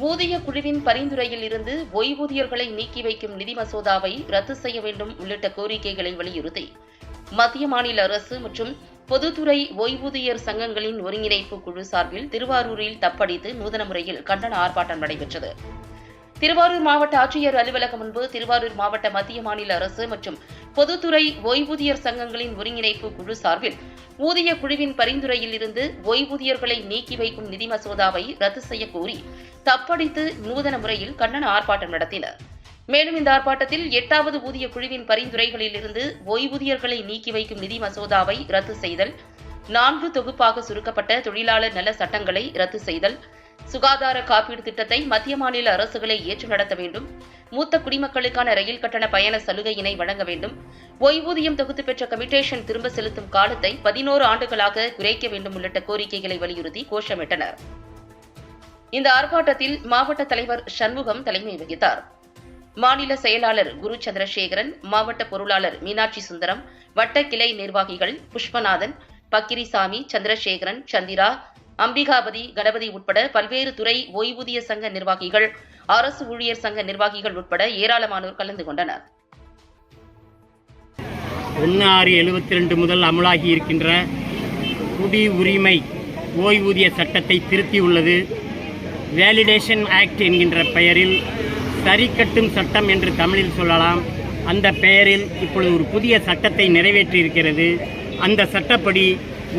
ஊதிய குழுவின் பரிந்துரையில் இருந்து ஓய்வூதியர்களை நீக்கி வைக்கும் நிதி மசோதாவை ரத்து செய்ய வேண்டும் உள்ளிட்ட கோரிக்கைகளை வலியுறுத்தி மத்திய மாநில அரசு மற்றும் பொதுத்துறை ஓய்வூதியர் சங்கங்களின் ஒருங்கிணைப்பு குழு சார்பில் திருவாரூரில் தப்படித்து நூதன முறையில் கண்டன ஆர்ப்பாட்டம் நடைபெற்றது. திருவாரூர் மாவட்ட ஆட்சியர் அலுவலகம் முன்பு திருவாரூர் மாவட்ட மத்திய மாநில அரசு மற்றும் பொதுத்துறை ஓய்வூதியர் சங்கங்களின் ஒருங்கிணைப்பு குழு சார்பில் ஊதிய குழுவின் பரிந்துரையில் இருந்து ஓய்வூதியர்களை நீக்கி வைக்கும் நிதி மசோதாவை ரத்து செய்ய கோரி தப்படித்து நூதன முறையில் கண்டன ஆர்ப்பாட்டம் நடத்தினர். மேலும் இந்த ஆர்ப்பாட்டத்தில் எட்டாவது ஊதிய குழுவின் பரிந்துரைகளில் இருந்து ஓய்வூதியர்களை நீக்கி வைக்கும் நிதி மசோதாவை ரத்து செய்தல் நான்கு தொகுப்பாக சுருக்கப்பட்ட தொழிலாளர் நல சட்டங்களை ரத்து செய்தல் சுகாதார காப்பீடு திட்டத்தை மத்திய மாநில அரசுகளை ஏற்று நடத்த வேண்டும். மூத்த குடிமக்களுக்கான ரயில் கட்டண பயண சலுகையினை வழங்க வேண்டும். ஓய்வூதியம் தொகுத்து பெற்ற கமிட்டேஷன் திரும்ப செலுத்தும் காலத்தை பதினோரு ஆண்டுகளாக குறைக்க வேண்டும் உள்ளிட்ட கோரிக்கைகளை வலியுறுத்தி கோஷமிட்டனர். இந்த ஆர்ப்பாட்டத்தில் மாவட்ட தலைவர் சண்முகம் தலைமை வகித்தார். மாநில செயலாளர் குரு சந்திரசேகரன் மாவட்ட பொருளாளர் மீனாட்சி சுந்தரம் வட்ட கிளை நிர்வாகிகள் புஷ்பநாதன் பக்கிரிசாமி சந்திரசேகரன் சந்திரா அம்பிகாபதி கணபதி உட்பட பல்வேறு துறை ஓய்வூதிய சங்க நிர்வாகிகள் அரசு ஊழியர் சங்க நிர்வாகிகள் உட்பட ஏராளமானோர் கலந்து கொண்டனர். ஒன்று ஆறு எழுபத்தி ரெண்டு முதல் அமலாகி இருக்கின்ற குடி உரிமை ஓய்வூதிய சட்டத்தை திருத்தியுள்ளது. வேலிடேஷன் ஆக்ட் என்கின்ற பெயரில் சரிக்கட்டும் சட்டம் என்று தமிழில் சொல்லலாம். அந்த பெயரில் இப்பொழுது ஒரு புதிய சட்டத்தை நிறைவேற்றியிருக்கிறது. அந்த சட்டப்படி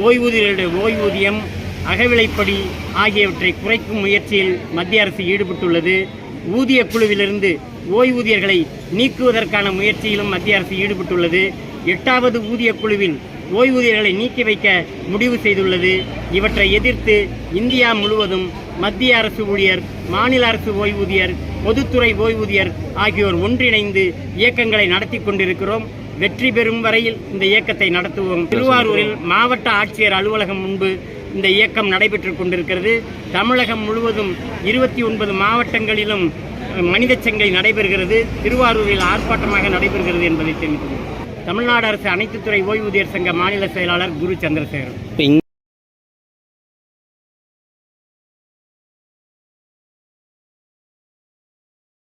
ஓய்வூதியருடைய ஓய்வூதியம் அகவிலைப்படி ஆகியவற்றை குறைக்கும் முயற்சியில் மத்திய அரசு ஈடுபட்டுள்ளது. ஊதிய குழுவிலிருந்து ஓய்வூதியர்களை நீக்குவதற்கான முயற்சியிலும் மத்திய அரசு ஈடுபட்டுள்ளது. எட்டாவது ஊதிய குழுவில் ஓய்வூதியர்களை நீக்கி வைக்க முடிவு செய்துள்ளது. இவற்றை எதிர்த்து இந்தியா முழுவதும் மத்திய அரசு ஊழியர் மாநில அரசு ஓய்வூதியர் பொதுத்துறை ஓய்வூதியர் ஆகியோர் ஒன்றிணைந்து இயக்கங்களை நடத்தி கொண்டிருக்கிறோம். வெற்றி பெறும் வரையில் இந்த இயக்கத்தை நடத்துவோம். திருவாரூரில் மாவட்ட ஆட்சியர் அலுவலகம் முன்பு இந்த இயக்கம் நடைபெற்றுக் கொண்டிருக்கிறது. தமிழகம் முழுவதும் இருபத்தி ஒன்பது மாவட்டங்களிலும் மனித சங்கை நடைபெறுகிறது. திருவாரூரில் ஆர்ப்பாட்டமாக நடைபெறுகிறது என்பதை தெரிவித்துள்ளது தமிழ்நாடு அரசு அனைத்து துறை ஓய்வூதியர் சங்க மாநில செயலாளர் குரு சந்திரசேகரன்.